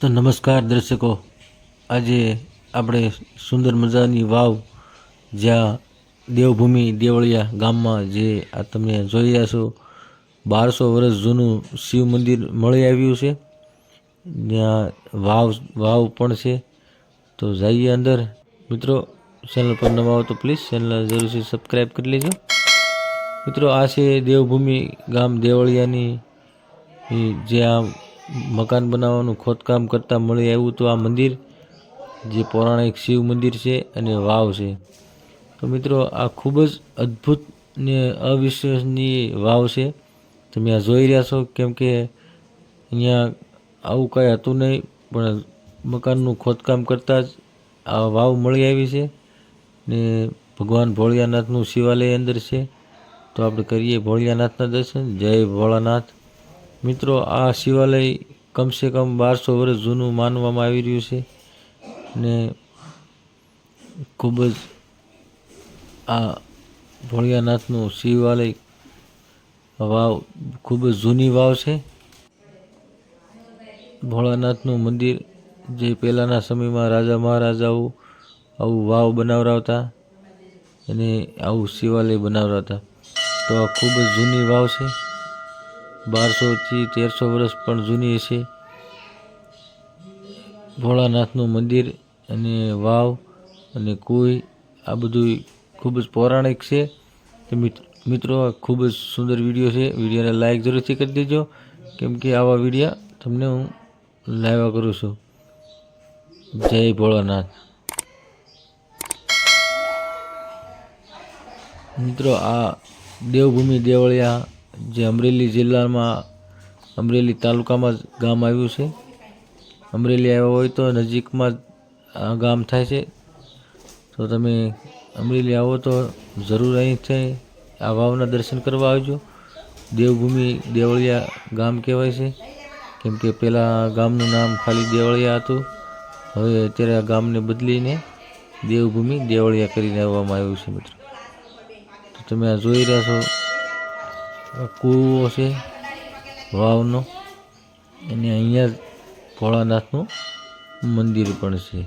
તો નમસ્કાર દર્શકો. આજે આપણે સુંદર મજાની વાવ જ્યાં દેવભૂમિ દેવળિયા ગામમાં જે આ તમે જોઈ રહ્યા છો, બારસો વર્ષ જૂનું શિવ મંદિર મળી આવ્યું છે. ત્યાં વાવ વાવ પણ છે. તો જઈએ અંદર. મિત્રો ચેનલ પર નવા આવો તો પ્લીઝ ચેનલ જરૂરથી સબસ્ક્રાઈબ કરી લેજો. મિત્રો, આ છે દેવભૂમિ ગામ દેવળિયાની જે આ મકાન બનાવવાનું ખોદકામ કરતાં મળી આવ્યું તો આ મંદિર, જે પૌરાણિક શિવ મંદિર છે, અને વાવ છે. તો મિત્રો, આ ખૂબ જ અદ્ભુત ને અવિશ્વસનીય વાવ છે. તમે આ જોઈ રહ્યા છો, કેમ કે અહીંયા આવું કાંઈ હતું નહીં, પણ મકાનનું ખોદકામ કરતાં જ આ વાવ મળી આવી છે. ને ભગવાન ભોળિયાનાથનું શિવાલય અંદર છે. તો આપણે કરીએ ભોળિયાનાથના દર્શન. જય ભોળાનાથ. મિત્રો, આ શિવાલય કમસે કમ બારસો વર્ષ જૂનું માનવામાં આવી રહ્યું છે ને ખૂબ જ આ ભોળિયાનાથનું શિવાલય વાવ ખૂબ જ જૂની વાવ છે. ભોળાનાથનું મંદિર જે પહેલાંના સમયમાં રાજા મહારાજાઓ આવું વાવ બનાવરાવતા અને આવું શિવાલય બનાવરાવતા. તો આ ખૂબ જ જૂની વાવ છે. બારસોથી તેરસો વર્ષ પણ જૂની હશે. ભોળાનાથનું મંદિર અને વાવ અને કુઈ, આ બધું ખૂબ જ પૌરાણિક છે. મિત્રો, આ ખૂબ જ સુંદર વીડિયો છે. વિડીયોને લાઇક જરૂરથી કરી દેજો. કેમ કે આવા વિડીયા તમને હું લાવ્યા કરું છું. જય ભોળાનાથ. મિત્રો, આ દેવભૂમિ દેવળિયા જે અમરેલી જિલ્લામાં, અમરેલી તાલુકામાં જ ગામ આવ્યું છે. અમરેલી આવ્યા હોય તો નજીકમાં જ આ ગામ થાય છે. તો તમે અમરેલી આવો તો જરૂર અહીંથી આ વાવના દર્શન કરવા આવજો. દેવભૂમિ દેવળિયા ગામ કહેવાય છે. કેમ કે પહેલાં ગામનું નામ ખાલી દેવળિયા હતું. હવે અત્યારે આ ગામને બદલીને દેવભૂમિ દેવળિયા કરીને આવવામાં આવ્યું છે, મિત્રો. તો તમે આ જોઈ રહ્યા છો. કૂવો છે, વાવનો. અને અહીંયા ભોળાનાથનું મંદિર પણ છે.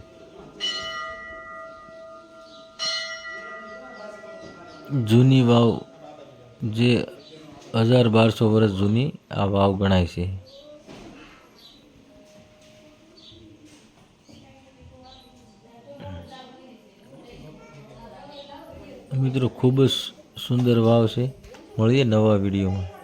જૂની વાવ જે હજાર બારસો વર્ષ જૂની આ વાવ ગણાય છે. મિત્રો, ખૂબ જ સુંદર વાવ છે. મળીએ નવા વિડીયોમાં.